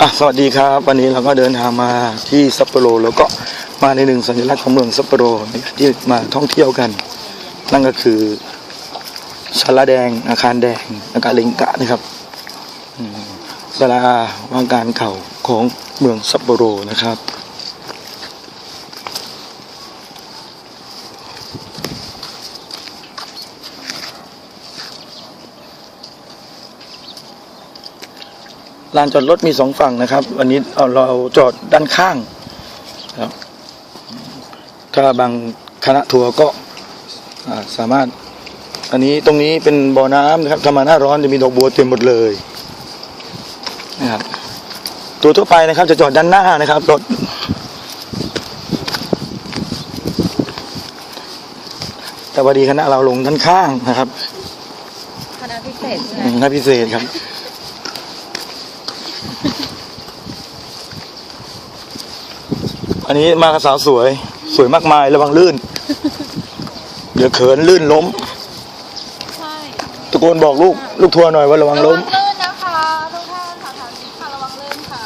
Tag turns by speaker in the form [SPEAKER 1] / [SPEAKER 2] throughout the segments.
[SPEAKER 1] อะสวัสดีครับ วันนี้เราก็เดินทางมาที่ซัปโปโรแล้วก็มาในหนึ่งสัญลักษณ์ของเมืองซัปโปโรที่มาท่องเที่ยวกัน นั่นก็คือศาลาแดง อาคารแดง อาคารเลงกะนะครับอืมศาลาว่างการเก่าของเมืองซัปโปโรนะครับ ลานจอดรถมีสองฝั่งนะครับ วันนี้เอาเราจอดด้านข้างครับถ้าบางคณะทัวร์ก็อ่าสามารถ อันนี้ตรงนี้เป็นบ่อน้ำนะครับถ้ามาหน้าร้อนจะมีดอกบัวเต็มหมดเลยนะครับตัวทั่วไปนะครับ จะจอดด้านหน้านะครับรถแต่พอดีคณะเราลงด้านข้างนะครับ
[SPEAKER 2] คณะพิเศษใช่ไหม
[SPEAKER 1] อืมน่าพิเศษครับ อันนี้มากับสาวสวย สวยมากมายระวังลื่น เดี๋ยวเขินลื่นล้ม
[SPEAKER 2] ใช่
[SPEAKER 1] ตะโกนบอกลูก ลูกทัวร์หน่อยว่าระวัง
[SPEAKER 2] ระ
[SPEAKER 1] ล้
[SPEAKER 2] วั
[SPEAKER 1] ม
[SPEAKER 2] งลื่นนะคะทุกท่านค่ะทางนี้ค่ะระวังลื่นค่ะ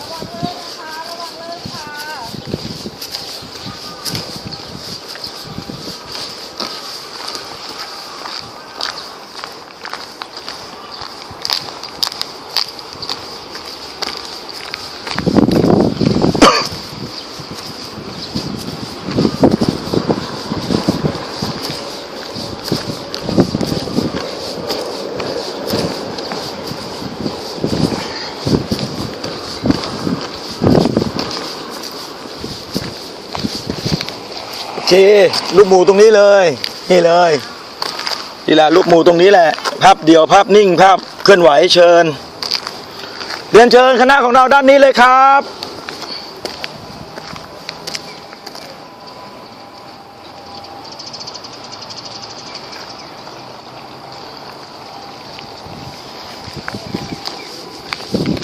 [SPEAKER 2] ระวังลื่นนะคะระวังลื่นค่ะ
[SPEAKER 1] โอ เคลูกหมูตรงนี้เลย นี่เลยนี่แหละลูกหมูตรงนี้แหละ ภาพเดียวภาพนิ่งภาพเคลื่อนไหวเชิญ เรียนเชิญคณะของเราด้านนี้เลยครับ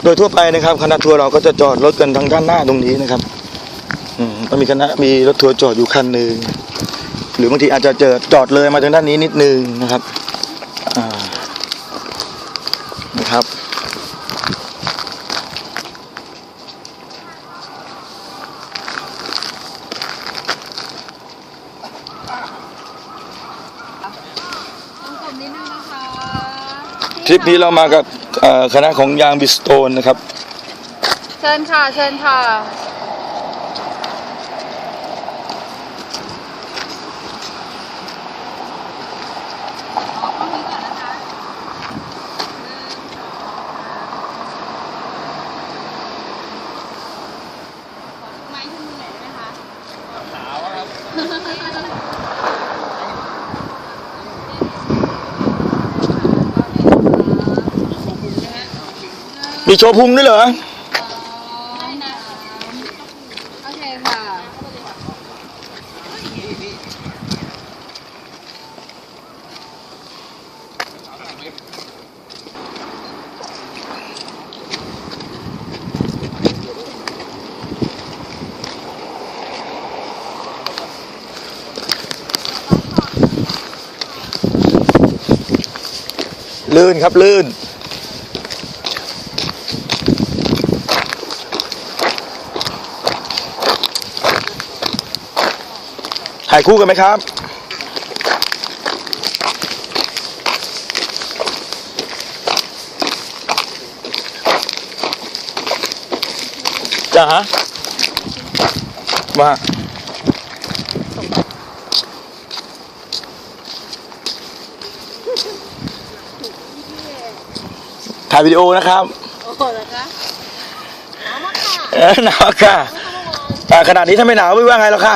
[SPEAKER 1] โดยทั่วไปนะครับคณะทัวร์เราก็จะจอดรถกันทางด้านหน้าตรงนี้นะครับ ก็มีคณะมีรถทัวร์จอดอยู่คันหนึ่งหรือบางทีอาจจะเจอจอดเลยมาทางด้านนี้นิดนึงนะครับอ่านะครับ
[SPEAKER 2] ต้องกลมนิดนึงนะคะ
[SPEAKER 1] ทริปนี้เรามากับเอ่อคณะของยางบิสโตนนะครับ
[SPEAKER 2] เชิญค่ะ เชิญค่ะ ไม้ขึ้นมือหน่อยได้ไหมคะ
[SPEAKER 1] มีโชว์พุงด้วยเหรอ
[SPEAKER 2] ได้นะโอเคค่ะ
[SPEAKER 1] ลื่นครับลื่น ถ่ายคู่กันไหมครับจ้าฮะว่า ถ่ายวิดีโอนะครับ
[SPEAKER 2] โอ้โหเหรอคะเอามาค่ะ
[SPEAKER 1] เออหนาวค่ะอ่าขนาดนี้ถ้าไม่หนาวไม่ว่าไงหรอกค่ะ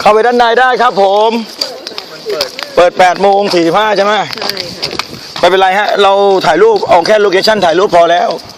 [SPEAKER 1] เข้าไปด้านในได้ครับผม เปิด8โมง45ใช่ไหม
[SPEAKER 2] ใช่ค่ะ
[SPEAKER 1] ไม่เป็นไรฮะ เราถ่ายรูปเอาแค่โลเคชั่นถ่ายรูปพอแล้ว
[SPEAKER 2] อ